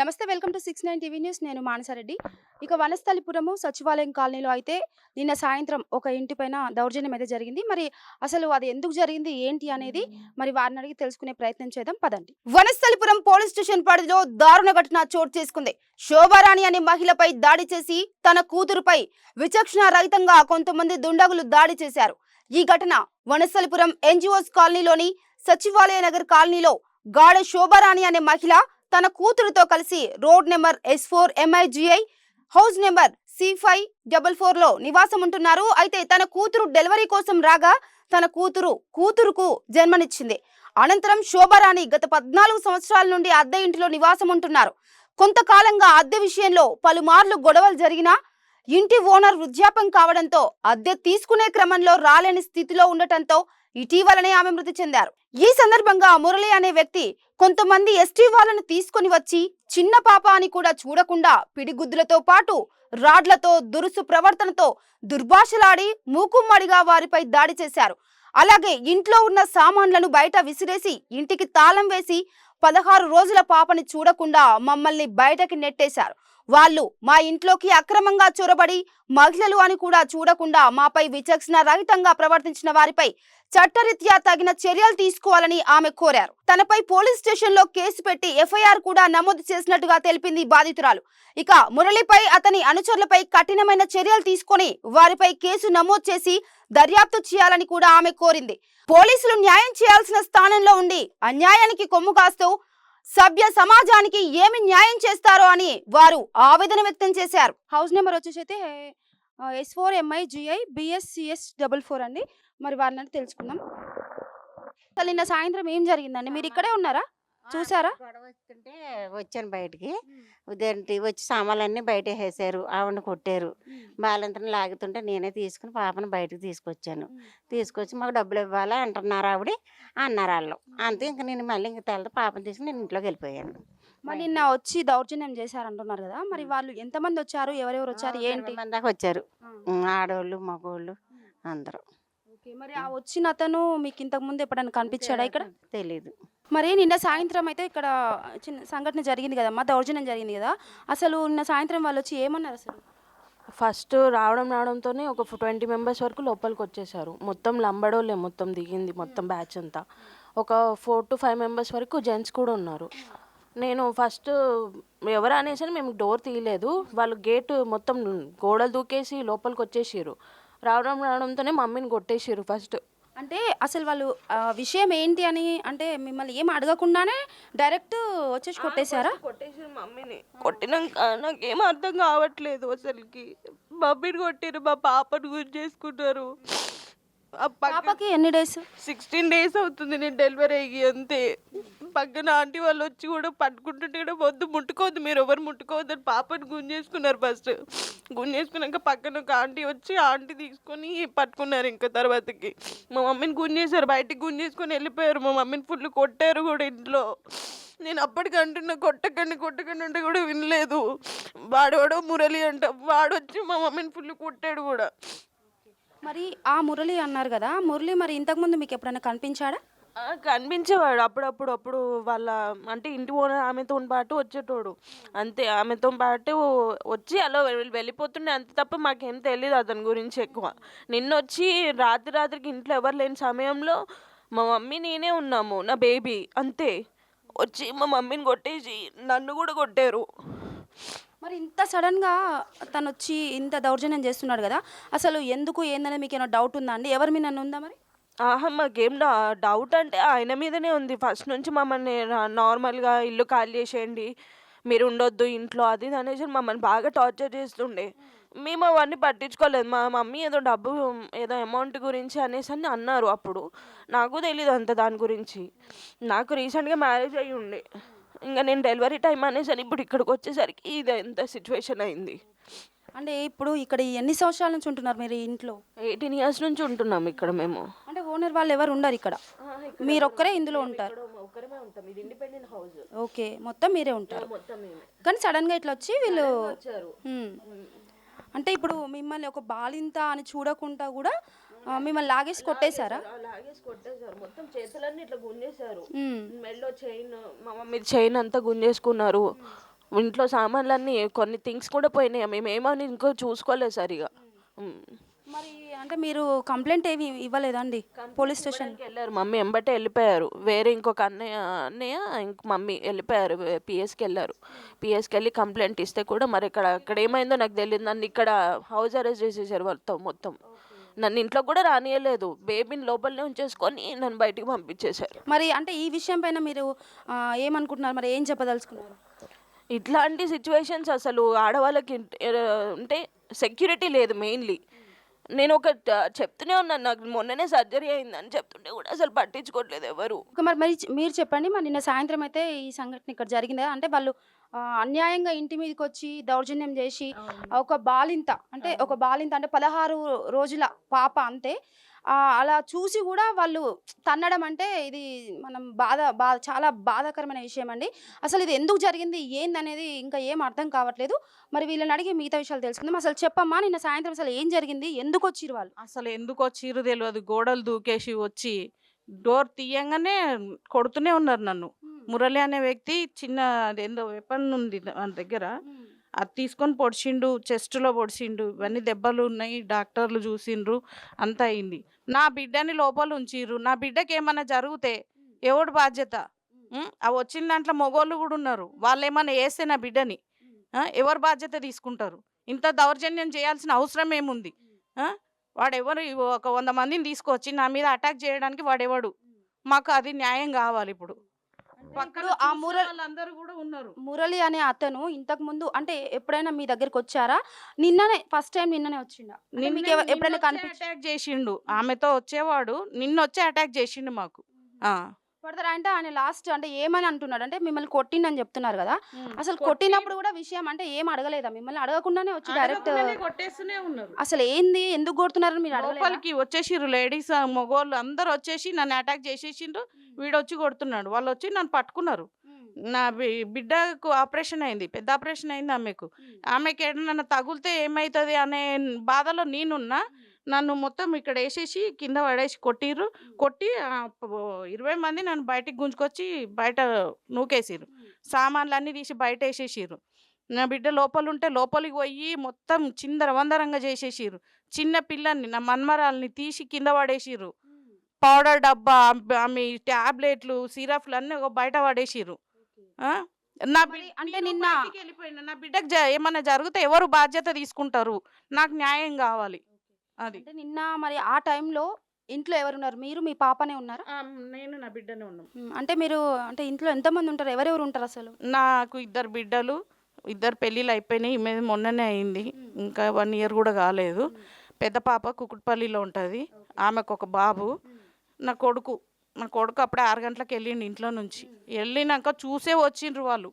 నమస్తే welcome to six nine TV news. నేను మానసారెడ్డి. ఇక వనస్థలిపురము సచివాలయం కాలనీలో అయితే నిన్న సాయంత్రం ఒక ఇంటిపైన దౌర్జన్యం అయితే జరిగింది. మరి అసలు అది ఎందుకు జరిగింది? ఏంటి అనేది మరి వారిని అడిగి తెలుసుకునే ప్రయత్నం చేద్దాం. పదండి. వనస్థలిపురం పోలీస్ స్టేషన్ పరిధిలో దారుణ ఘటన చోటు చేసుకుంది. శోభారాణి అనే మహిళపై దాడి చేసి తన కూతురుపై విచక్షణ రహితంగా కొంతమంది దుండగులు దాడి చేశారు. ఈ ఘటన వనస్థలిపురం ఎన్జిఓస్ కాలనీలోని సచివాలయ నగర్ కాలనీలో గాఢ శోభారాణి అనే మహిళ తన కూతురుతో కలిసి road number S four MIGI house number C five double ఫోర్లో నివాసం ఉంటున్నారు అయితే తన కూతురు డెలివరీ కోసం రాగా తన కూతురు కూతురుకు జన్మనిచ్చింది. అనంతరం శోభారాణి గత పద్నాలుగు సంవత్సరాల నుండి అద్దె ఇంటిలో నివాసం ఉంటున్నారు కొంతకాలంగా అద్దె విషయంలో పలుమార్లు గొడవలు జరిగినా ఇంటి ఓనర్ వృద్ధాపం కావడంతో అద్దె తీసుకునే క్రమంలో రాలేని స్థితిలో ఉండటంతో ఇటీవలనే ఆమె మృతి చెందారు. ఈ సందర్భంగా మురళి అనే వ్యక్తి కొంతమంది ఎస్టీ వాళ్ళను తీసుకొని వచ్చి చిన్న పాప అని కూడా చూడకుండా పిడిగుద్దులతో పాటు రాడ్లతో దురుసు ప్రవర్తనతో దుర్భాషలాడి మూకుమ్మడిగా వారిపై దాడి చేశారు. అలాగే ఇంట్లో ఉన్న సామాన్లను బయట విసిరేసి ఇంటికి తాళం వేసి పదహారు రోజుల పాపని చూడకుండా మమ్మల్ని బయటకి నెట్టేశారు. వాళ్ళు మా ఇంట్లోకి అక్రమంగా చొరబడి మహిళలు అని కూడా చూడకుండా మాపై విచక్షణ రహితంగా ప్రవర్తించిన వారిపై చట్టరీత్యా తగిన చర్యలు తీసుకోవాలని ఆమె కోరారు. తనపై పోలీస్ స్టేషన్లో కేసు పెట్టి ఎఫ్ఐఆర్ కూడా నమోదు చేసినట్టుగా తెలిపింది బాధితురాలు. ఇక మురళిపై అతని అనుచరులపై కఠినమైన చర్యలు తీసుకొని వారిపై కేసు నమోదు చేసి దర్యాప్తు చేయాలని కూడా ఆమె కోరింది. పోలీసులు న్యాయం చేయాల్సిన స్థానంలో ఉండి అన్యాయానికి కొమ్ము కాస్తూ సభ్య సమాజానికి ఏమి న్యాయం చేస్తారో అని వారు ఆవేదన వ్యక్తం చేశారు. హౌస్ నెంబర్ వచ్చేసి అయితే S four MI GI BSCS double four అండి. మరి వారిని తెలుసుకుందాం. అసలు నిన్న సాయంత్రం ఏం జరిగిందండి? మీరు ఇక్కడే ఉన్నారా? చూసారా? గొడవ వస్తుంటే వచ్చాను బయటికి. ఉదయంటి వచ్చి సామాన్లన్నీ బయట వేసారు ఆవిడని కొట్టారు. బాలంతని లాగుతుంటే నేనే తీసుకుని పాపను బయటకు తీసుకొచ్చాను. తీసుకొచ్చి మాకు డబ్బులు ఇవ్వాలా అంటున్నారు ఆవిడ. అన్నారు వాళ్ళు. అంతే ఇంక నేను మళ్ళీ ఇంక తెల్లతో పాపను తీసుకుని నేను ఇంట్లోకి వెళ్ళిపోయాను. మరి నిన్న వచ్చి దౌర్జన్యం చేశారంటున్నారు కదా! మరి వాళ్ళు ఎంతమంది వచ్చారు? ఎవరెవరు వచ్చారు? ఏంటి? మంది దాకా వచ్చారు. ఆడవాళ్ళు మగవాళ్ళు అందరూ. ఓకే. మరి ఆ వచ్చిన అతను మీకు ఇంతకు ముందు ఎప్పుడైనా కనిపించాడా ఇక్కడ? తెలీదు. మరి నిన్న సాయంత్రం అయితే ఇక్కడ చిన్న సంఘటన జరిగింది కదమ్మా దౌర్జన్యం జరిగింది కదా. అసలు నిన్న సాయంత్రం వాళ్ళు వచ్చి ఏమన్నారు అసలు? ఫస్ట్ రావడం రావడంతోనే ఒక ట్వంటీ మెంబర్స్ వరకు లోపలికి వచ్చేసారు. మొత్తం లంబడోలే మొత్తం దిగింది మొత్తం బ్యాచ్ అంతా. ఒక ఫోర్ టు ఫైవ్ మెంబర్స్ వరకు జెంట్స్ కూడా ఉన్నారు. నేను ఫస్ట్ ఎవరు అనేసి మేము డోర్ తీయలేదు. వాళ్ళు గేట్ మొత్తం గోడలు దూకేసి లోపలికి వచ్చేసారు రావడం రావడంతోనే మమ్మీని కొట్టేసారు ఫస్ట్. అంటే అసలు వాళ్ళు ఆ, విషయం ఏంటి అని అంటే మిమ్మల్ని ఏం అడగకుండానే డైరెక్ట్ వచ్చేసి కొట్టేశారా? కొట్టేసారు మమ్మీని. కొట్టినాక నాకేం అర్థం కావట్లేదు అసలుకి. మమ్మీని కొట్టారు మా పాపను గురి చేసుకున్నారు. పాపకి ఎన్ని డేస్? సిక్స్టీన్ డేస్ అవుతుంది నేను డెలివరీ అయ్యి అంతే. పక్కన ఆంటీ వాళ్ళు వచ్చి కూడా పట్టుకుంటుంటే కూడా వద్దు ముట్టుకోవద్దు మీరు ఎవరు ముట్టుకోవద్దు అని పాపని గుంజేసుకున్నారు ఫస్ట్ గుంజేసుకున్నాక పక్కన ఒక ఆంటీ వచ్చి ఆంటీ తీసుకొని పట్టుకున్నారు ఇంకా తర్వాతకి. మా మమ్మీని గుంజేశారు బయటికి గుంజేసుకొని వెళ్ళిపోయారు. మా మమ్మీని ఫుల్ కొట్టారు కూడా ఇంట్లో. నేను అప్పటికి అంటున్నా కొట్టకండి కొట్టకండి అంటే కూడా వినలేదు. వాడోడో మురళి అంట వాడు వచ్చి మా మమ్మీని ఫుల్ కొట్టాడు కూడా. మరి ఆ మురళి అన్నారు కదా మురళి మరి ఇంతకుముందు మీకు ఎప్పుడైనా కనిపించాడా? ఆ, కనిపించేవాడు. అప్పుడప్పుడు అప్పుడు వాళ్ళ అంటే ఇంటి ఓనర్ ఆమెతో పాటు వచ్చేటోడు. అంతే ఆమెతో పాటు వచ్చి అలా వెల్- వెళ్ళిపోతుండే. అంతే తప్ప మాకేం తెలియదు అతని గురించి ఎక్కువ. నిన్న వచ్చి రాత్రి రాత్రికి ఇంట్లో ఎవరు లేని సమయంలో మా మమ్మీ నేనే ఉన్నాము నా బేబీ. అంతే. వచ్చి మా మమ్మీని కొట్టేసి నన్ను కూడా కొట్టారు. మరి ఇంత సడన్గా తను వచ్చి ఇంత దౌర్జన్యం చేస్తున్నాడు కదా అసలు ఎందుకు ఏందనేది మీకు ఏమైనా డౌట్ ఉందా అండి? ఎవరి మీద నన్ను ఉందా మరి? ఆహా మాకేం డా డౌట్ అంటే ఆయన మీదనే ఉంది. ఫస్ట్ నుంచి మమ్మల్ని నార్మల్గా ఇల్లు ఖాళీ చేసేయండి మీరు ఉండొద్దు ఇంట్లో అది అనేసి మమ్మల్ని బాగా టార్చర్ చేస్తుండే. మేము అవన్నీ పట్టించుకోలేదు. మా మమ్మీ ఏదో డబ్బు ఏదో అమౌంట్ గురించి అనేసి అని అన్నారు అప్పుడు. నాకు తెలియదు అంత దాని గురించి. నాకు రీసెంట్గా మ్యారేజ్ అయ్యి ఉండే. ఇంకా నేను డెలివరీ టైం అనేసి అని ఇప్పుడు ఇక్కడికి వచ్చేసరికి ఇది ఎంత సిచ్యువేషన్ అయింది. అంటే ఇప్పుడు ఇక్కడ ఎన్ని సంవత్సరాల నుంచి ఉంటున్నారు మీరు ఈ ఇంట్లో? ఎయిటీన్ ఇయర్స్ నుంచి ఉంటున్నాం ఇక్కడ మేము. అంటే ఓనర్ వాళ్ళు ఎవరు ఉండరు ఇక్కడ? మీరు ఒక్కరే ఇందులో ఉంటారు. ఒక్కరమే ఉంటాం. ఇది ఇండిపెండెంట్ హౌస్ ఓకే మొత్తం మీరే ఉంటారు. మొత్తం మేమే. కానీ సడన్గా ఇట్లా వచ్చి వీళ్ళు వచ్చారు. అంటే ఇప్పుడు మిమ్మల్ని ఒక బాలింత అని చూడకుండా కూడా మిమ్మల్ని లాగేసి కొట్టేశారా? లాగేసి కొట్టేశారు. మొత్తం చేతులన్నీ ఇట్లా గుంజేశారు. మెడలో చైన్ మా మమ్మీ చైన్ అంతా గుంజేసుకున్నారు. ఇంట్లో సామాన్లన్నీ కొన్ని థింగ్స్ కూడా పోయినాయి. మేము ఏమని ఇంకో చూసుకోలేదు సరిగా. ఉమ్. మరి అంటే మీరు కంప్లైంట్ ఏమి ఇవ్వలేదండి పోలీస్ స్టేషన్ వెళ్ళారు. మమ్మీ ఎంబటే వెళ్ళిపోయారు. వేరే ఇంకొక అన్నయ్య అన్నయ్య ఇంక మమ్మీ వెళ్ళిపోయారు. పిఎస్కి వెళ్ళారు. పిఎస్కి వెళ్ళి కంప్లైంట్ ఇస్తే కూడా మరి ఇక్కడ అక్కడ ఏమైందో నాకు తెలియదు. నన్ను ఇక్కడ హౌస్ అరెస్ట్ చేసేసారు మొత్తం మొత్తం. నన్ను ఇంట్లో కూడా రానియలేదు. బేబీని లోపలనే ఉంచేసుకొని నన్ను బయటికి పంపించేశారు. మరి అంటే ఈ విషయం పైన మీరు ఆ, ఏమనుకుంటున్నారు? మరి ఏం చెప్పదలుచుకున్నారు? ఇట్లాంటి సిచ్యువేషన్స్ అసలు ఆడవాళ్ళకి అంటే సెక్యూరిటీ లేదు మెయిన్లీ నేను ఒక చెప్తూనే ఉన్నాను. నాకు మొన్ననే సర్జరీ అయిందని చెప్తుంటే కూడా అసలు పట్టించుకోవట్లేదు ఎవరు. మరి మరి మీరు చెప్పండి. మరి నిన్న సాయంత్రం అయితే ఈ సంఘటన ఇక్కడ జరిగింది? అంటే వాళ్ళు అన్యాయంగా ఇంటి మీదకి వచ్చి దౌర్జన్యం చేసి ఒక బాలింత అంటే ఒక బాలింత అంటే పదహారు రోజుల పాప అంతే. అలా చూసి కూడా వాళ్ళు తన్నడం అంటే ఇది మనం బాధ బా చాలా బాధాకరమైన విషయం అండి అసలు ఇది ఎందుకు జరిగింది? ఏందనేది ఇంకా ఏం అర్థం కావట్లేదు. మరి వీళ్ళని అడిగి మిగతా విషయాలు తెలుసుకుందాం. అసలు చెప్పమ్మా నిన్న సాయంత్రం అసలు ఏం జరిగింది? ఎందుకు వచ్చిరు వాళ్ళు? అసలు ఎందుకు వచ్చిర్రు తెలియదు గోడలు దూకేసి వచ్చి డోర్ తీయంగానే కొడుతూనే ఉన్నారు నన్ను. మురళి అనే వ్యక్తి చిన్న అదేందో వెపన్ ఉంది మన దగ్గర. అది తీసుకొని పొడిచిండు చెస్ట్లో పొడిచిండు ఇవన్నీ దెబ్బలు ఉన్నాయి డాక్టర్లు చూసిండ్రు అంతా అయింది. నా బిడ్డని లోపల ఉంచిర్రు. నా బిడ్డకి ఏమైనా జరిగితే ఎవడు బాధ్యత? అవి వచ్చిన దాంట్లో మొగోళ్ళు కూడా ఉన్నారు. వాళ్ళు ఏమైనా వేస్తే నా బిడ్డని? ఎవరు బాధ్యత తీసుకుంటారు? ఇంత దౌర్జన్యం చేయాల్సిన అవసరం ఏముంది? వాడు ఎవరు ఒక వంద మందిని తీసుకొచ్చి నా మీద అటాక్ చేయడానికి వాడెవడు? మాకు అది న్యాయం కావాలి ఇప్పుడు. ఇప్పుడు ఆ మురళి కూడా ఉన్నారు. మురళి అనే అతను ఇంతకు ముందు అంటే ఎప్పుడైనా మీ దగ్గరికి వచ్చారా? నిన్ననే ఫస్ట్ టైం నిన్ననే వచ్చిండా? మీకు ఎప్పుడైనా కనిపించి అటాక్ చేసిండు. ఆమెతో వచ్చేవాడు. నిన్న వచ్చి అటాక్ చేసిండు మాకు. పడతారా? అంటే ఆయన లాస్ట్ అంటే ఏమని అంటున్నాడు? అంటే మిమ్మల్ని కొట్టిండని చెప్తున్నారు కదా. అసలు కొట్టినప్పుడు కూడా విషయం అంటే ఏం అడగలేదా? మిమ్మల్ని అడగకుండానే వచ్చి డైరెక్ట్ కొట్టేస్తూనే ఉన్నారు. అసలు ఏంది? ఎందుకు కొడుతున్నారని మీరు అడగలేదా? లోపలికి వచ్చేసిర్రు లేడీస్ మగోళ్ళు అందరు వచ్చేసి నన్ను అటాక్ చేసేసిండ్రు. వీడు వచ్చి కొడుతున్నాడు. వాళ్ళు వచ్చి నన్ను పట్టుకున్నారు. నా బి- బిడ్డకు ఆపరేషన్ అయింది. పెద్ద ఆపరేషన్ అయింది ఆమెకు. ఆమెకి ఏదైనా తగులితే ఏమవుతుంది అనే బాధలో నేనున్నా. నన్ను మొత్తం ఇక్కడ వేసేసి కింద పడేసి కొట్టిర్రు. కొట్టి ఇరవై మంది నన్ను బయటికి గుంజుకొచ్చి బయట నూకేసిర్రు. సామాన్లు అన్నీ తీసి బయట వేసేసిర్రు నా బిడ్డ లోపల ఉంటే లోపలికి పోయి మొత్తం చిందర వందరంగా చేసేసిర్రు. చిన్న పిల్లల్ని నా మన్మరాల్ని తీసి కింద పడేసిర్రు. పౌడర్ డబ్బా ఆమె- ఆమె ట్యాబ్లెట్లు సిరప్లు అన్నీ ఒక బయట పడేసిర్రు. ఆ? నా అంటే నేను నిన్న- నా బిడ్డకు ఏమన్నా జరిగితే ఎవరు బాధ్యత తీసుకుంటారు? నాకు న్యాయం కావాలి. అది. అంటే నిన్న మరి ఆ టైంలో ఇంట్లో ఎవరున్నారు? మీరు మీ పాపనే ఉన్నారా? ఆ, నేను నా బిడ్డనే ఉన్నాం. ఉమ్, అంటే మీరు అంటే ఇంట్లో ఎంతమంది ఉంటారు? ఎవరెవరు ఉంటారు అసలు? నాకు ఇద్దరు బిడ్డలు ఇద్దరు పెళ్ళిళ్ళు అయిపోయినాయి. ఈమె మొన్ననే అయింది. ఇంకా వన్ ఇయర్ కూడా కాలేదు. పెద్ద పాప కుకుట్పల్లిలో ఉంటుంది. ఆమెకు ఒక బాబు. నా కొడుకు. నా కొడుకు అప్పుడే ఆరు గంటలకు వెళ్ళిండు ఇంట్లో నుంచి. వెళ్ళినాక చూసే వచ్చిండ్రు వాళ్ళు.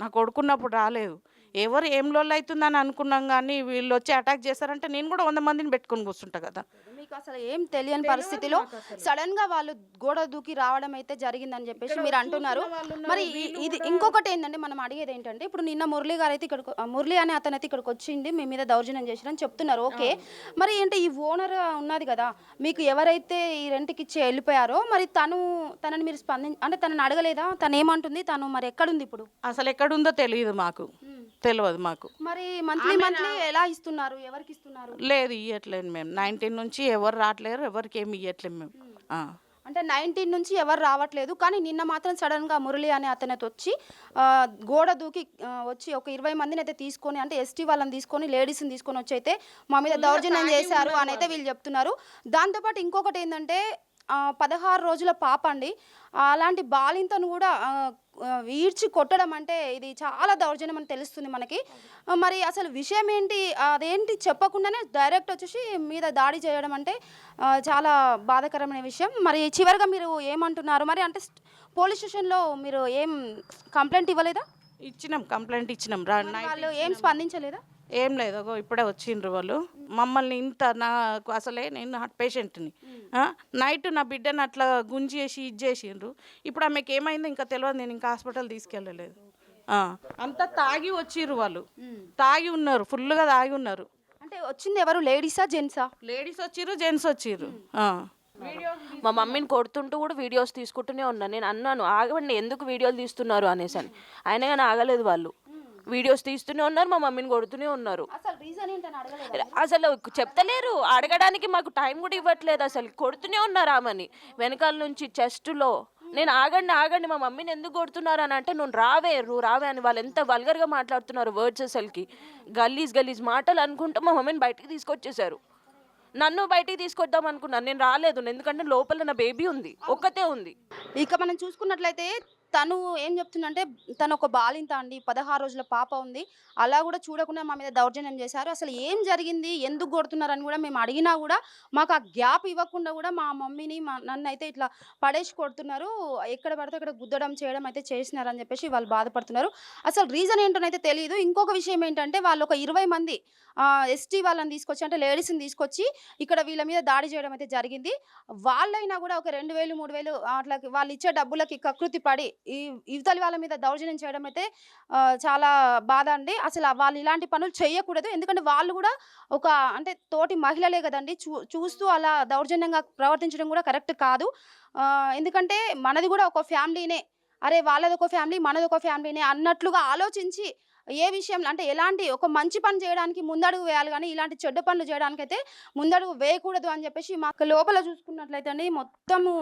నా కొడుకున్నప్పుడు రాలేదు. ఎవరు ఏం లోళ్ళు అవుతుందని అనుకున్నాం కానీ వీళ్ళు వచ్చి అటాక్ చేశారంటే నేను కూడా వంద మందిని పెట్టుకొని కూర్చుంటా కదా. మీకు అసలు ఏం తెలియని పరిస్థితిలో సడన్గా వాళ్ళు గోడ దూకి రావడం అయితే జరిగిందని చెప్పేసి మీరు అంటున్నారు. మరి ఇది ఇంకొకటి ఏంటంటే మనం అడిగేది ఏంటంటే ఇప్పుడు నిన్న మురళి గారు అయితే ఇక్కడ మురళి అనే అతను అయితే ఇక్కడికి వచ్చింది మీ మీద దౌర్జన్యం చేసిరని చెప్తున్నారు. ఓకే. మరి ఏంటి ఈ ఓనర్ ఉన్నది కదా మీకు ఎవరైతే ఈ రెంట్కి ఇచ్చి వెళ్ళిపోయారో మరి తను తనని మీరు స్పందించి అంటే తనని అడగలేదా? తను ఏమంటుంది? తను మరి ఎక్కడుంది ఇప్పుడు? అసలు ఎక్కడుందో తెలియదు మాకు. తెలియదు మాకు. మరి మంత్లీ మంత్లీ ఎలా ఇస్తున్నారు? ఎవరికి ఇస్తున్నారు? లేదు ఇవ్వట్లేదు మేము నైన్టీన్ నుంచి ఎవరు రావట్లేరు ఎవరికి ఏమి ఇవ్వట్లేదు మేము. అంటే నైన్టీన్ నుంచి ఎవరు రావట్లేదు కానీ నిన్న మాత్రం సడన్గా మురళి అనే అతను అయితే వచ్చి ఆ, గోడ దూకి వచ్చి ఒక ఇరవై మందిని అయితే తీసుకొని అంటే ఎస్టీ వాళ్ళని తీసుకొని లేడీస్ని తీసుకొని వచ్చి అయితే మా మీద దౌర్జన్యం చేశారు అని అయితే వీళ్ళు. చెప్తున్నారు. దాంతోపాటు ఇంకొకటి ఏంటంటే పదహారు రోజుల పాప అండి అలాంటి బాలింతను కూడా ఈడ్చి కొట్టడం అంటే ఇది చాలా దౌర్జన్యం అని తెలుస్తుంది మనకి. మరి అసలు విషయం ఏంటి? అదేంటి చెప్పకుండానే డైరెక్ట్ వచ్చేసి మీద దాడి చేయడం అంటే చాలా బాధాకరమైన విషయం. మరి చివరిగా మీరు ఏమంటున్నారు? మరి అంటే పోలీస్ స్టేషన్లో మీరు ఏం కంప్లైంట్ ఇవ్వలేదా? ఇచ్చినాం కంప్లైంట్ ఇచ్చినాం. వాళ్ళు ఏం స్పందించలేదా? ఏం లేదు అగో ఇప్పుడే వచ్చిండ్రు వాళ్ళు. మమ్మల్ని ఇంత నాకు అసలే నేను హార్ట్ పేషెంట్ని. నైట్ నా బిడ్డని అట్లా గుంజేసి ఇది చేసిండ్రు. ఇప్పుడు ఆమెకి ఏమైందో? ఇంకా తెలియదు నేను ఇంకా హాస్పిటల్ తీసుకెళ్ళలేదు. ఆ, అంతా తాగి వచ్చిర్రు వాళ్ళు. తాగి ఉన్నారు ఫుల్గా తాగి ఉన్నారు. అంటే వచ్చింది ఎవరు? లేడీసా జెంట్సా? లేడీస్ వచ్చిర్రు జెంట్స్ వచ్చిర్రు. ఆ. మా మమ్మీని కొడుతుంటూ కూడా వీడియోస్ తీసుకుంటూనే ఉన్నాను నేను అన్నాను ఆగండి ఎందుకు వీడియోలు తీస్తున్నారు? అనేసి అని అయినా కానీ ఆగలేదు వాళ్ళు. వీడియోస్ తీస్తూనే ఉన్నారు మా మమ్మీని కొడుతూనే ఉన్నారు. అసలు చెప్తలేరు. అడగడానికి మాకు టైం కూడా ఇవ్వట్లేదు అసలు. కొడుతూనే ఉన్నారు ఆమెని. వెనకాల నుంచి చెస్ట్లో నేను ఆగండి ఆగండి మా మమ్మీని ఎందుకు కొడుతున్నారు అని అంటే నువ్వు రావే నువ్వు రావే అని వాళ్ళు ఎంత వల్గర్గా మాట్లాడుతున్నారు వర్డ్స్ అసలుకి. గలీజ్ గలీజ్ మాటలు అనుకుంటూ మా మమ్మీని బయటికి తీసుకొచ్చేసారు నన్ను బయటికి తీసుకొద్దాం అనుకున్నాను. నేను రాలేదు. ఎందుకంటే లోపల నా బేబీ ఉంది. ఒక్కతే ఉంది. ఇక మనం చూసుకున్నట్లయితే తను ఏం చెప్తుందంటే తను ఒక బాలింత అండి పదహారు రోజుల పాప ఉంది. అలా కూడా చూడకుండా మా మీద దౌర్జన్యం చేశారు. అసలు ఏం జరిగింది ఎందుకు కొడుతున్నారని కూడా మేము అడిగినా కూడా మాకు ఆ గ్యాప్ ఇవ్వకుండా కూడా మా మమ్మీని మా నన్ను అయితే ఇట్లా పడేసి కొడుతున్నారు. ఎక్కడ పడితే అక్కడ గుద్దడం చేయడం అయితే చేసినారని చెప్పేసి వాళ్ళు బాధపడుతున్నారు. అసలు రీజన్ ఏంటోనైతే తెలియదు ఇంకొక విషయం ఏంటంటే వాళ్ళు ఒక ఇరవై మంది ఎస్టీ వాళ్ళని తీసుకొచ్చి అంటే లేడీస్ని తీసుకొచ్చి ఇక్కడ వీళ్ళ మీద దాడి చేయడం అయితే జరిగింది. వాళ్ళైనా కూడా ఒక రెండు వేలు మూడు వేలు అట్లా వాళ్ళు ఇచ్చే డబ్బులకి కకృతి పడి ఈ ఇవతలి వాళ్ళ మీద దౌర్జన్యం చేయడం అయితే చాలా బాధ అండి. అసలు వాళ్ళు ఇలాంటి పనులు చేయకూడదు. ఎందుకంటే వాళ్ళు కూడా ఒక అంటే తోటి మహిళలే కదండి. చూ చూస్తూ అలా దౌర్జన్యంగా ప్రవర్తించడం కూడా కరెక్ట్ కాదు. ఎందుకంటే మనది కూడా ఒక ఫ్యామిలీనే. అరే వాళ్ళది ఒక ఫ్యామిలీ మనది ఒక ఫ్యామిలీనే అన్నట్లుగా ఆలోచించి ఏ విషయంలో అంటే ఎలాంటి ఒక మంచి పని చేయడానికి ముందడుగు వేయాలి కానీ ఇలాంటి చెడ్డ పనులు చేయడానికి అయితే ముందడుగు వేయకూడదు అని చెప్పేసి మాకు లోపల చూసుకున్నట్లయితే అండి మొత్తము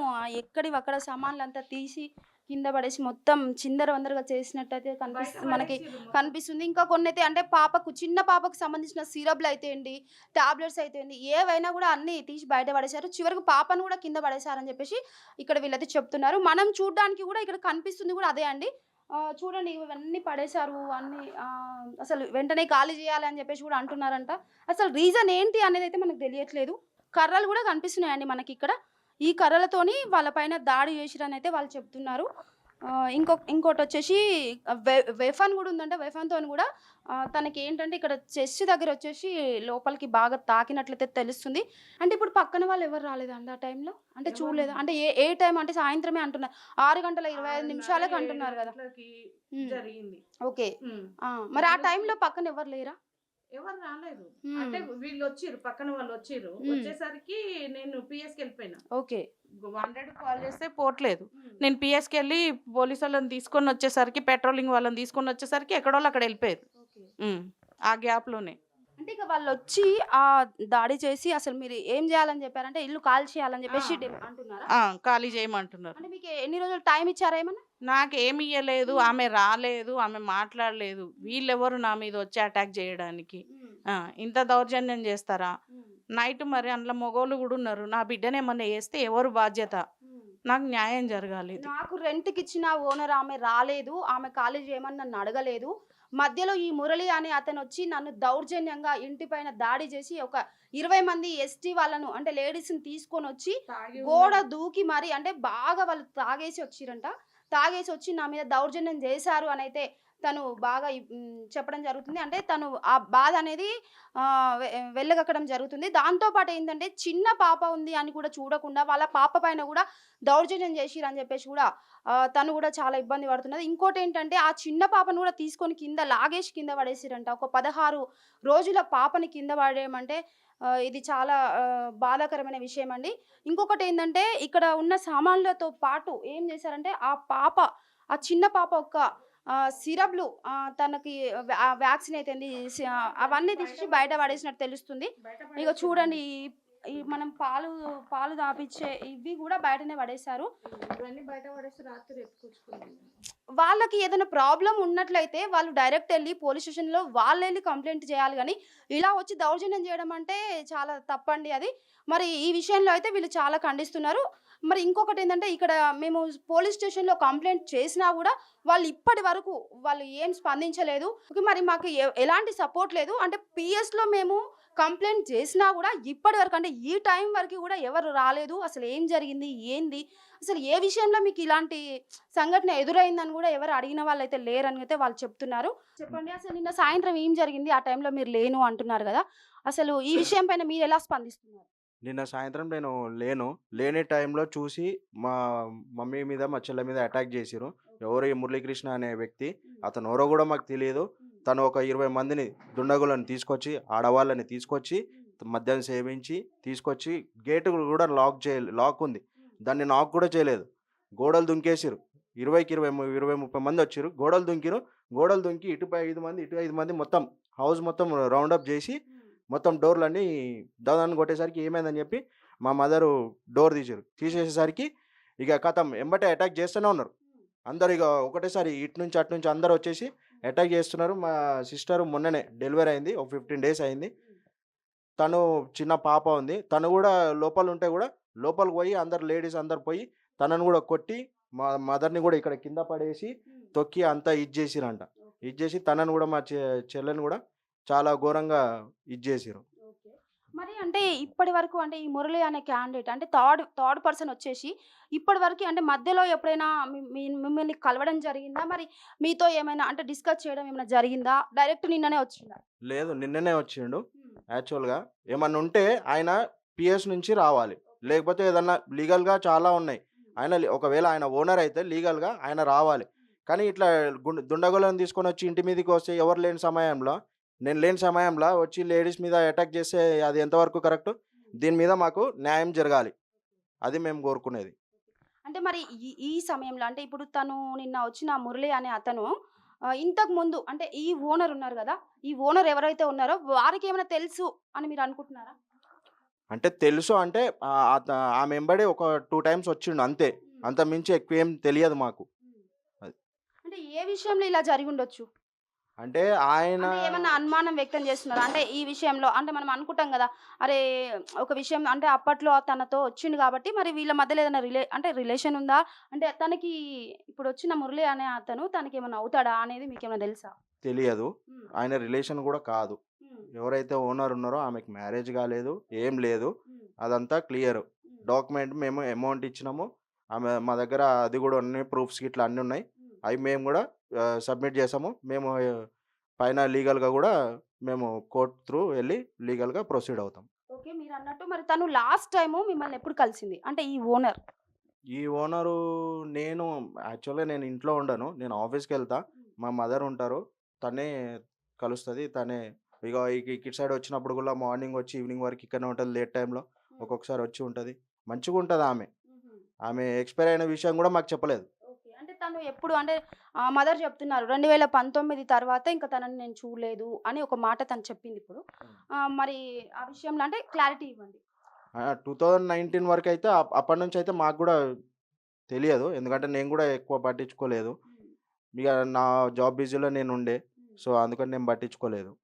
ఎక్కడి అక్కడ సామాన్లు అంతా తీసి కింద పడేసి మొత్తం చిందర వందరగా చేసినట్టయితే కనిపిస్తుంది మనకి కనిపిస్తుంది. ఇంకా కొన్ని అయితే అంటే పాపకు చిన్న పాపకు సంబంధించిన సిరప్లు అయితే అండి టాబ్లెట్స్ అయితే అండి ఏవైనా కూడా అన్ని తీసి బయట పడేశారు. చివరికి పాపను కూడా కింద పడేశారని చెప్పేసి ఇక్కడ వీళ్ళైతే చెప్తున్నారు. మనం చూడడానికి కూడా ఇక్కడ కనిపిస్తుంది కూడా అదే అండి. చూడండి ఇవన్నీ పడేశారు అన్ని అసలు వెంటనే ఖాళీ చేయాలి అని చెప్పేసి కూడా అంటున్నారంట. అసలు రీజన్ ఏంటి అనేది అయితే మనకు తెలియట్లేదు. కర్రలు కూడా కనిపిస్తున్నాయండి మనకి ఇక్కడ. ఈ కర్రలతోని వాళ్ళపైన దాడి చేసిరని అయితే వాళ్ళు చెప్తున్నారు. ఆ, ఇంకో ఇంకోటి వచ్చేసి వె- వెఫన్ కూడా ఉందంటే. వెఫన్తో కూడా తనకి ఏంటంటే ఇక్కడ చెస్ట్ దగ్గర వచ్చేసి లోపలికి బాగా తాకినట్లయితే తెలుస్తుంది. అంటే ఇప్పుడు పక్కన వాళ్ళు ఎవరు రాలేదండి ఆ టైంలో? అంటే చూడలేదు? అంటే ఏ ఏ టైం అంటే సాయంత్రమే అంటున్నారు ఆరు గంటల ఇరవై ఐదు నిమిషాలకు అంటున్నారు కదా. ఓకే. మరి ఆ టైంలో పక్కన ఎవరు లేరా? ఎవరు రాలేదు. అంటే వీళ్ళు వచ్చిర్రు పక్కన వాళ్ళు వచ్చిర్రు. వచ్చేసరికి నేను పిఎస్కి వెళ్ళిపోయినా ఓకే హండ్రెడ్ కాల్ చేస్తే పోవట్లేదు. నేను పిఎస్కి వెళ్ళి పోలీసు వాళ్ళని తీసుకొని వచ్చేసరికి పెట్రోలింగ్ వాళ్ళని తీసుకొని వచ్చేసరికి ఎక్కడోళ్ళు అక్కడ వెళ్ళిపోయారు. ఆ గ్యాప్లోనే. అంటే ఇక వాళ్ళు వచ్చి ఆ దాడి చేసి అసలు మీరు ఏం చేయాలని చెప్పారంటే ఇల్లు కాల్ చేయాలని చెప్పేసి అంటున్నారా? ఆ, ఖాళీ చేయమంటున్నారు. అంటే మీకు ఎన్ని రోజులు టైం ఇచ్చారా ఏమన్నా? నాకు ఏమి ఇయ్యలేదు ఆమె రాలేదు ఆమె మాట్లాడలేదు. వీళ్ళెవరు నా మీద వచ్చి అటాక్ చేయడానికి? ఆ, ఇంత దౌర్జన్యం చేస్తారా? నైట్ మరి అందులో మగోళ్ళు కూడా ఉన్నారు. నా బిడ్డని ఏమన్నా వేస్తే ఎవరు బాధ్యత? నాకు న్యాయం జరగాలి. నాకు రెంట్కి ఇచ్చిన ఓనర్ ఆమె రాలేదు ఆమె ఖాళీ చేయమని నన్ను అడగలేదు. మధ్యలో ఈ మురళి అనే అతను వచ్చి నన్ను దౌర్జన్యంగా ఇంటిపైన దాడి చేసి ఒక ఇరవై మంది ఎస్టీ వాళ్ళను అంటే లేడీస్ని తీసుకొని వచ్చి గోడ దూకి మరి అంటే బాగా వాళ్ళు తాగేసి వచ్చిరంట. తాగేసి వచ్చి నా మీద దౌర్జన్యం చేశారు అని అయితే తను బాగా చెప్పడం జరుగుతుంది. అంటే తను ఆ బాధ అనేది వెళ్ళగక్కడం జరుగుతుంది. దాంతో పాటు ఏంటంటే చిన్న పాప ఉంది అని కూడా చూడకుండా వాళ్ళ పాప పైన కూడా దౌర్జన్యం చేసిరని చెప్పేసి కూడా తను కూడా చాలా ఇబ్బంది పడుతున్నది. ఇంకోటి ఏంటంటే ఆ చిన్న పాపను కూడా తీసుకొని కింద లాగేసి కింద పడేసిరంట. ఒక పదహారు రోజుల పాపని కింద పడేయమంటే ఇది చాలా బాధాకరమైన విషయం అండి. ఇంకొకటి ఏంటంటే ఇక్కడ ఉన్న సామాన్లతో పాటు ఏం చేశారంటే ఆ పాప ఆ చిన్న పాప ఒక్క సిరప్లు తనకి వ్యాక్సిన్ అయితే అవన్నీ తీసి బయట పడేసినట్టు తెలుస్తుంది. ఇక చూడండి మనం పాలు పాలు దాపిచ్చే ఇవి కూడా బయటనే పడేశారు. వాళ్ళకి ఏదైనా ప్రాబ్లం ఉన్నట్లయితే వాళ్ళు డైరెక్ట్ వెళ్ళి పోలీస్ స్టేషన్లో వాళ్ళు వెళ్ళి కంప్లైంట్ చేయాలి కానీ ఇలా వచ్చి దౌర్జన్యం చేయడం అంటే చాలా తప్పండి అది. మరి ఈ విషయంలో అయితే వీళ్ళు చాలా ఖండిస్తున్నారు. మరి ఇంకొకటి ఏంటంటే ఇక్కడ మేము పోలీస్ స్టేషన్లో కంప్లైంట్ చేసినా కూడా వాళ్ళు ఇప్పటి వరకు వాళ్ళు ఏం స్పందించలేదు. మరి మాకు ఎలాంటి సపోర్ట్ లేదు. అంటే పిఎస్లో మేము కంప్లైంట్ చేసినా కూడా ఇప్పటి వరకు అంటే ఈ టైం వరకు కూడా ఎవరు రాలేదు. అసలు ఏం జరిగింది? ఏంది? అసలు ఏ విషయంలో మీకు ఇలాంటి సంఘటన ఎదురైందని కూడా ఎవరు అడిగిన వాళ్ళు అయితే లేరని అయితే వాళ్ళు చెప్తున్నారు. చెప్పండి అసలు నిన్న సాయంత్రం ఏం జరిగింది? ఆ టైంలో మీరు లేను అంటున్నారు కదా. అసలు ఈ విషయం పైన మీరు ఎలా స్పందిస్తున్నారు? నిన్న సాయంత్రం నేను లేను. లేని టైంలో చూసి మా మమ్మీ మీద మా చెల్లె మీద అటాక్ చేసిరు ఎవరు ఈ మురళీకృష్ణ అనే వ్యక్తి అతను ఎవరో కూడా మాకు తెలియదు. తను ఒక ఇరవై మందిని దుండగులను తీసుకొచ్చి ఆడవాళ్ళని తీసుకొచ్చి మద్యం సేవించి తీసుకొచ్చి గేట్ కూడా లాక్ చేయ లాక్ ఉంది. దాన్ని నాక్ కూడా చేయలేదు. గోడలు దుంకేసిరు ఇరవైకి ఇరవై ఇరవై ముప్పై మంది వచ్చిరు గోడలు దుంకిరు గోడలు దుంకి ఇటుపై ఐదు మంది ఇటు ఐదు మంది మొత్తం హౌస్ మొత్తం రౌండప్ చేసి మొత్తం డోర్లన్నీ దాదాన్ని కొట్టేసరికి ఏమైందని చెప్పి మా మదరు డోర్ తీసారు. తీసేసేసరికి ఇక కథం ఎంబటే అటాక్ చేస్తూనే ఉన్నారు. అందరు ఇక ఒకటేసారి ఇటు నుంచి అటు నుంచి అందరు వచ్చేసి అటాక్ చేస్తున్నారు. మా సిస్టర్ మొన్ననే డెలివరీ అయింది. ఒక ఫిఫ్టీన్ డేస్ అయింది. తను చిన్న పాప ఉంది. తను కూడా లోపల ఉంటే కూడా లోపలికి పోయి అందరు లేడీస్ అందరు పోయి తనను కూడా కొట్టి మా మదర్ని కూడా ఇక్కడ కింద పడేసి తొక్కి అంతా ఇది చేసిరంట. ఇది చేసి తనను కూడా మా చె- చెల్లెని కూడా చాలా ఘోరంగా ఇది చేసిరు ఓకే. మరి అంటే ఇప్పటి వరకు అంటే ఈ మురళి అనే క్యాండిడేట్ అంటే థర్డ్ థర్డ్ పర్సన్ వచ్చేసి ఇప్పటి వరకు అంటే మధ్యలో ఎప్పుడైనా మిమ్మల్ని కలవడం జరిగిందా? మరి మీతో ఏమైనా అంటే డిస్కస్ చేయడం ఏమైనా జరిగిందా? డైరెక్ట్ నిన్ననే వచ్చిందా? లేదు నిన్ననే వచ్చిండు. యాక్చువల్గా ఏమన్నా ఉంటే ఆయన పిఎస్ నుంచి రావాలి. లేకపోతే ఏదన్నా లీగల్గా చాలా ఉన్నాయి. ఆయన ఒకవేళ ఆయన ఓనర్ అయితే లీగల్గా ఆయన రావాలి. కానీ ఇట్లా గుండె దుండగులను తీసుకొని వచ్చి ఇంటి మీదకి వస్తే ఎవరు లేని సమయంలో నేను లేని సమయంలో వచ్చి లేడీస్ మీద అటాక్ చేస్తే అది ఎంతవరకు కరెక్ట్? దీని మీద మాకు న్యాయం జరగాలి. అది మేము కోరుకునేది. అంటే మరి ఈ ఈ సమయంలో అంటే ఇప్పుడు తను నిన్న వచ్చిన మురళి అనే అతను ఇంతకు ముందు అంటే ఈ ఓనర్ ఉన్నారు కదా ఈ ఓనర్ ఎవరైతే ఉన్నారో వారికి ఏమైనా తెలుసు అని మీరు అనుకుంటున్నారా? అంటే తెలుసు అంటే ఆ, వెంబడి ఒక టూ టైమ్స్ వచ్చిండు అంతే. అంత మించి ఎక్కువ ఏం తెలియదు మాకు. అంటే ఏ విషయంలో ఇలా జరిగి ఉండొచ్చు? అంటే ఆయన అంటే ఏమన్నా అనుమానం వ్యక్తం చేస్తున్నారు? అంటే ఈ విషయంలో అంటే మనం అనుకుంటాం కదా అరే ఒక విషయం అంటే అప్పట్లో తనతో వచ్చిండు కాబట్టి మరి వీళ్ళ మధ్యలో ఏదైనా రిలే అంటే రిలేషన్ ఉందా? అంటే తనకి ఇప్పుడు వచ్చిన మురళి అనే అతను తనకి ఏమైనా అవుతాడా అనేది మీకు ఏమైనా తెలుసా? తెలియదు. ఆయన రిలేషన్ కూడా కాదు. ఎవరైతే ఓనర్ ఉన్నారో ఆమెకి మ్యారేజ్ కాలేదు ఏం లేదు. అదంతా క్లియర్. డాక్యుమెంట్ మేము అమౌంట్ ఇచ్చినాము. ఆమె మా దగ్గర అది కూడా ఉన్నాయి ప్రూఫ్స్ ఇట్లా అన్నీ ఉన్నాయి. అవి మేము కూడా సబ్మిట్ చేసాము. మేము పైన లీగల్గా కూడా మేము కోర్ట్ త్రూ వెళ్ళి లీగల్గా ప్రొసీడ్ అవుతాం. ఓకే. మీరు అన్నట్టు మరి తను లాస్ట్ టైము మిమ్మల్ని ఎప్పుడు కలిసింది? అంటే ఈ ఓనర్? ఈ ఓనరు నేను యాక్చువల్గా నేను ఇంట్లో ఉండను. నేను ఆఫీస్కి వెళ్తా. మా మదర్ ఉంటారు. తనే కలుస్తుంది. తనే ఇక ఇక ఇటు సైడ్ వచ్చినప్పుడు కూడా మార్నింగ్ వచ్చి ఈవినింగ్ వరకు ఇక్కడనే ఉంటుంది లేట్ టైంలో ఒక్కొక్కసారి వచ్చి ఉంటుంది. మంచిగా ఉంటుంది ఆమె ఆమె ఎక్స్పైర్ అయిన విషయం కూడా మాకు చెప్పలేదు. తను ఎప్పుడు అంటే మదర్ చెప్తున్నారు రెండు వేల పంతొమ్మిది తర్వాత ఇంకా తనని నేను చూడలేదు అని ఒక మాట తను చెప్పింది ఇప్పుడు. మరి ఆ విషయంలో అంటే క్లారిటీ ఇవ్వండి. టూ థౌజండ్ నైన్టీన్ వరకు అయితే అప్- అప్పటి నుంచి అయితే మాకు కూడా తెలియదు. ఎందుకంటే నేను కూడా ఎక్కువ పట్టించుకోలేదు. ఇక నా జాబ్ బిజీలో నేను ఉండే. సో అందుకని నేను పట్టించుకోలేదు.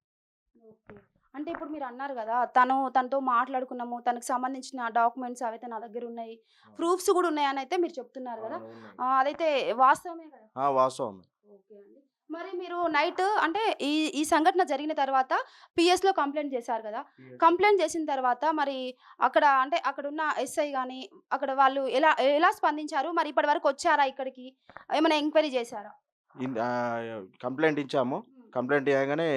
అంటే ఇప్పుడు మీరు అన్నారు కదా తను తనతో మాట్లాడుకున్నాము తనకు సంబంధించిన డాక్యుమెంట్స్ అవైతే నా దగ్గర ఉన్నాయి ప్రూఫ్స్ కూడా ఉన్నాయని అయితే మీరు చెప్తున్నారు కదా అదైతే వాస్తవమే కదా? ఆ, వాస్తవం ఓకే అండి. మరి మీరు నైట్ అంటే ఈ ఈ సంఘటన జరిగిన తర్వాత PS లో కంప్లైంట్ చేశారు కదా కంప్లైంట్ చేసిన తర్వాత మరి అక్కడ అంటే అక్కడ ఉన్న ఎస్ఐ కానీ అక్కడ వాళ్ళు ఎలా ఎలా స్పందించారు? మరి ఇప్పటి వరకు వచ్చారా ఇక్కడికి? ఏమైనా ఎంక్వైరీ చేశారా? కంప్లైంట్ ఇచ్చాము. కంప్లైంట్ చేయగానే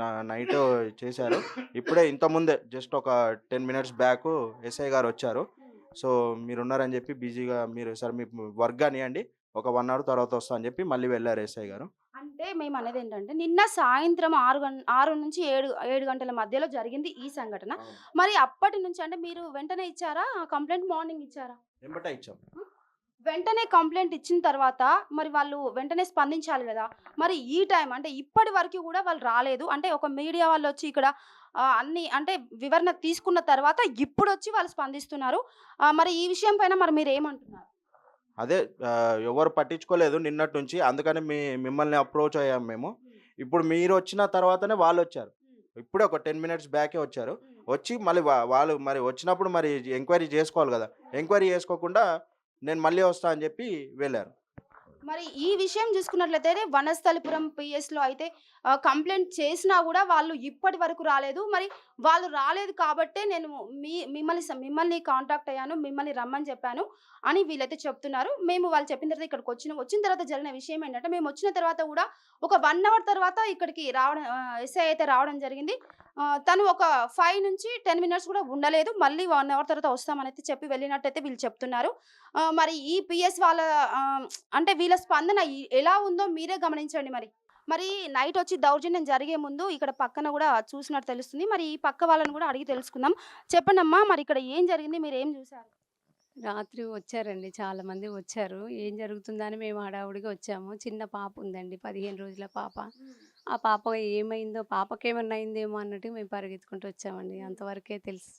నా నైట్ చేశారు. ఇప్పుడే ఇంత ముందే జస్ట్ ఒక టెన్ మినిట్స్ బ్యాక్ ఎస్ఐ గారు వచ్చారు. సో మీరు ఉన్నారని చెప్పి బిజీగా మీరు సార్ మీ వర్క్ కానివ్వండి ఒక వన్ అవర్ తర్వాత వస్తా అని చెప్పి మళ్ళీ వెళ్ళారు ఎస్ఐ గారు. అంటే మేము అనేది ఏంటంటే నిన్న సాయంత్రం ఆరు గంట ఆరు నుంచి ఏడు ఏడు గంటల మధ్యలో జరిగింది ఈ సంఘటన. మరి అప్పటి నుంచి అంటే మీరు వెంటనే ఇచ్చారా? కంప్లైంట్ మార్నింగ్ ఇచ్చారా? ఎంబటే ఇచ్చాం. వెంటనే కంప్లైంట్ ఇచ్చిన తర్వాత మరి వాళ్ళు వెంటనే స్పందించాలి కదా. మరి ఈ టైం అంటే ఇప్పటి వరకు కూడా వాళ్ళు రాలేదు. అంటే ఒక మీడియా వాళ్ళు వచ్చి ఇక్కడ అన్ని అంటే వివరణ తీసుకున్న తర్వాత ఇప్పుడు వచ్చి వాళ్ళు స్పందిస్తున్నారు. మరి ఈ విషయం పైన మరి మీరు ఏమంటున్నారు? అదే ఎవరు పట్టించుకోలేదు నిన్నటి నుంచి. అందుకని మీ మిమ్మల్ని అప్రోచ్ అయ్యాం మేము. ఇప్పుడు మీరు వచ్చిన తర్వాతనే వాళ్ళు వచ్చారు. ఇప్పుడే ఒక టెన్ మినిట్స్ బ్యాకే వచ్చారు. వచ్చి మళ్ళీ వాళ్ళు మరి వచ్చినప్పుడు మరి ఎంక్వైరీ చేసుకోవాలి కదా. ఎంక్వైరీ చేసుకోకుండా నేను మళ్ళీ వస్తా అని చెప్పి వెళ్ళారు. మరి ఈ విషయం చూసుకున్నట్లయితే వనస్థలిపురం పిఎస్లో లో అయితే కంప్లైంట్ చేసినా కూడా వాళ్ళు ఇప్పటి వరకు రాలేదు. మరి వాళ్ళు రాలేదు కాబట్టే నేను మీ మిమ్మల్ని స- మిమ్మల్ని కాంటాక్ట్ అయ్యాను మిమ్మల్ని రమ్మని చెప్పాను అని వీళ్ళైతే చెప్తున్నారు. మేము వాళ్ళు చెప్పిన తర్వాత ఇక్కడికి వచ్చిన వచ్చిన తర్వాత జరిగిన విషయం ఏంటంటే మేము వచ్చిన తర్వాత కూడా ఒక వన్ అవర్ తర్వాత ఇక్కడికి రావడం ఎస్ఐ అయితే రావడం జరిగింది. తను ఒక ఫైవ్ నుంచి టెన్ మినిట్స్ కూడా ఉండలేదు. మళ్ళీ వన్ అవర్ తర్వాత వస్తామని అయితే చెప్పి వెళ్ళినట్టయితే వీళ్ళు చెప్తున్నారు. మరి ఈ పిఎస్ వాళ్ళ అంటే వీళ్ళ స్పందన ఎలా ఉందో మీరే గమనించండి మరి. మరి నైట్ వచ్చి దౌర్జన్యం జరిగే ముందు ఇక్కడ పక్కన కూడా చూసినట్టు తెలుస్తుంది. మరి ఈ పక్క వాళ్ళని కూడా అడిగి తెలుసుకుందాం. చెప్పండి అమ్మా మరి ఇక్కడ ఏం జరిగింది? మీరు ఏం చూసారు రాత్రి వచ్చారండి. చాలా మంది వచ్చారు. ఏం జరుగుతుందని మేము హడావుడిగా వచ్చాము. చిన్న పాప ఉందండి పదిహేను రోజుల పాప. ఆ పాప ఏమైందో పాపకి ఏమన్నా అయిందేమో అన్నట్టు మేము పరిగెత్తుకుంటూ వచ్చామండి. అంతవరకే తెలుసు.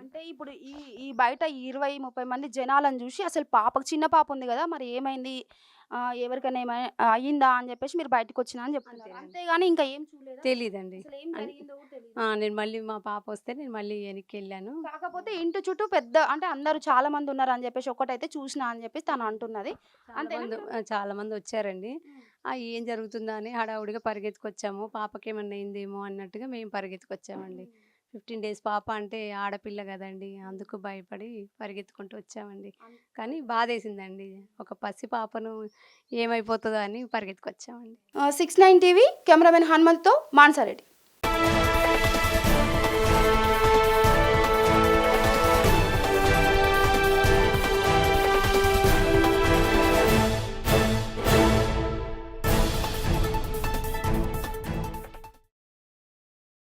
అంటే ఇప్పుడు ఈ ఈ బయట ఇరవై ముప్పై మంది జనాలను చూసి అసలు పాపకు చిన్న పాప ఉంది కదా మరి ఏమైంది? ఎవరికైనా ఏమైనా అయ్యిందా అని చెప్పేసి మీరు బయటకు వచ్చినా అని అంతేనండి. అంతేగాని ఇంకా ఏం చూడలేదా. ఆ, నేను మళ్ళీ మా పాప వస్తే నేను మళ్ళీ వెనక్కి వెళ్ళాను కాకపోతే ఇంటి చుట్టూ పెద్ద అంటే అందరూ చాలా మంది ఉన్నారు అని చెప్పేసి ఒకటైతే చూసినా అని చెప్పేసి తను అంటున్నది? ఆ, చాలా మంది వచ్చారండి. ఆ ఏం జరుగుతుందా అని హడావుడిగా పరిగెత్తుకొచ్చాము. పాపకి ఏమన్నా అయిందేమో అన్నట్టుగా మేము పరిగెత్తుకొచ్చామండి. ఫిఫ్టీన్ డేస్ పాప అంటే ఆడపిల్ల కదండి అందుకు భయపడి పరిగెత్తుకుంటూ వచ్చామండి. కానీ బాధేసిందండి. ఒక పసి పాపను ఏమైపోతుందో అని పరిగెత్తుకొచ్చామండి. సిక్స్ నైన్ టీవీ కెమెరామెన్ హనుమంత్తో మాన్సారెడ్డి.